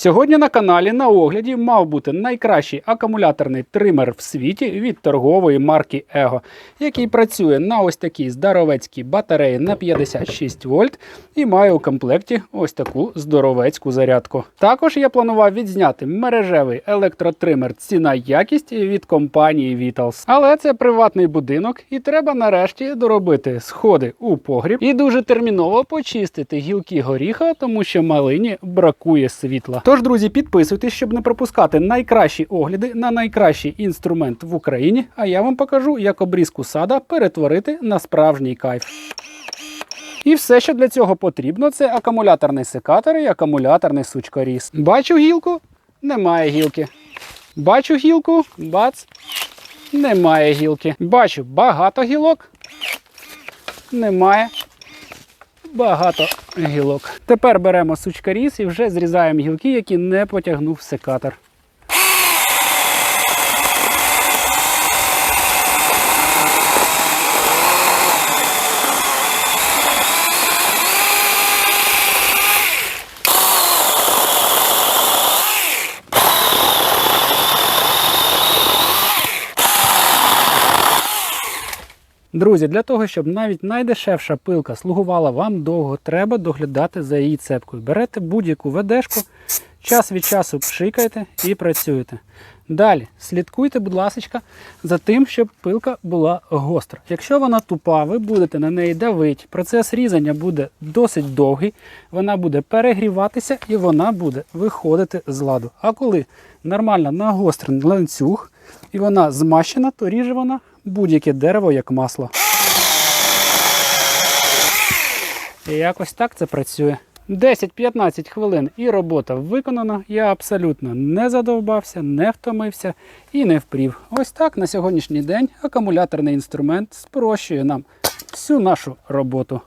Сьогодні на каналі на огляді мав бути найкращий акумуляторний тример в світі від торгової марки Ego, який працює на ось такій здоровецькій батареї на 56 вольт і має у комплекті ось таку здоровецьку зарядку. Також я планував відзняти мережевий електротример ціна якість від компанії Vitals. Але це приватний будинок, і треба нарешті доробити сходи у погріб і дуже терміново почистити гілки горіха, тому що малині бракує світла. Тож, друзі, підписуйтесь, щоб не пропускати найкращі огляди на найкращий інструмент в Україні. А я вам покажу, як обрізку сада перетворити на справжній кайф. І все, що для цього потрібно, це акумуляторний секатор і акумуляторний сучкоріз. Бачу гілку, немає гілки. Бачу гілку, бац, немає гілки. Бачу багато гілок, немає багато гілок. Тепер беремо сучкоріз і вже зрізаємо гілки, які не потягнув секатор. Друзі, для того, щоб навіть найдешевша пилка слугувала вам довго, треба доглядати за її цепкою. Берете будь-яку ведешку, час від часу пшикаєте і працюєте. Далі слідкуйте, будь ласка, за тим, щоб пилка була гостра. Якщо вона тупа, ви будете на неї давити. Процес різання буде досить довгий, вона буде перегріватися і вона буде виходити з ладу. А коли нормально нагострений ланцюг і вона змащена, то ріже вона будь-яке дерево як масло. І якось так це працює. 10-15 хвилин і робота виконана. Я абсолютно не задовбався, не втомився і не впрів. Ось так на сьогоднішній день акумуляторний інструмент спрощує нам всю нашу роботу.